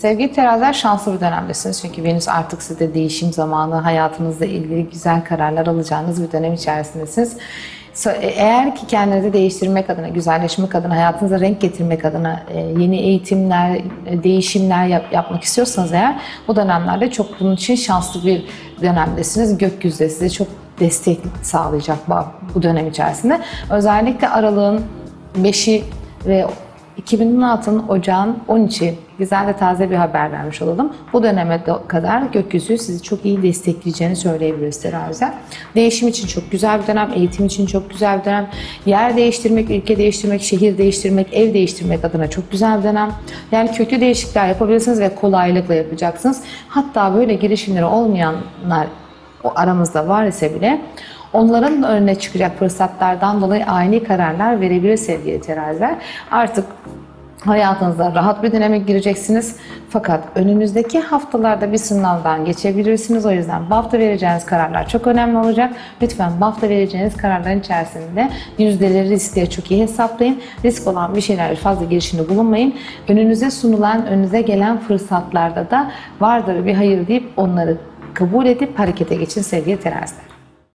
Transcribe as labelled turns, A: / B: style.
A: Sevgili teraziler şanslı bir dönemdesiniz. Çünkü Venüs artık size değişim zamanı, hayatınızla ilgili güzel kararlar alacağınız bir dönem içerisindesiniz. E- Eğer ki kendinizi değiştirmek adına, güzelleşmek adına, hayatınıza renk getirmek adına e, yeni eğitimler, e, değişimler yap- yapmak istiyorsanız eğer bu dönemlerde çok bunun için şanslı bir dönemdesiniz. Gökyüzü de size çok destek sağlayacak bu dönem içerisinde. Özellikle aralığın 5'i ve 2016'nın ocağın 13'i güzel ve taze bir haber vermiş olalım. Bu döneme de- kadar gökyüzü sizi çok iyi destekleyeceğini söyleyebiliriz teraziler. Değişim için çok güzel bir dönem, eğitim için çok güzel bir dönem. Yer değiştirmek, ülke değiştirmek, şehir değiştirmek, ev değiştirmek adına çok güzel bir dönem. Yani köklü değişiklikler yapabilirsiniz ve kolaylıkla yapacaksınız. Hatta böyle girişimleri olmayanlar o aramızda var ise bile onların önüne çıkacak fırsatlardan dolayı ani kararlar verebilir sevgili teraziler. Artık hayatınızda rahat bir döneme gireceksiniz. Fakat önümüzdeki haftalarda bir sınavdan geçebilirsiniz. O yüzden bu hafta vereceğiniz kararlar çok önemli olacak. Lütfen bu hafta vereceğiniz kararların içerisinde yüzdeleri, riskleri çok iyi hesaplayın. Risk olan bir şeyler fazla girişimde bulunmayın. Önünüze sunulan, önünüze gelen fırsatlarda da vardır bir hayır deyip onları kabul edip harekete geçin sevgili teraziler.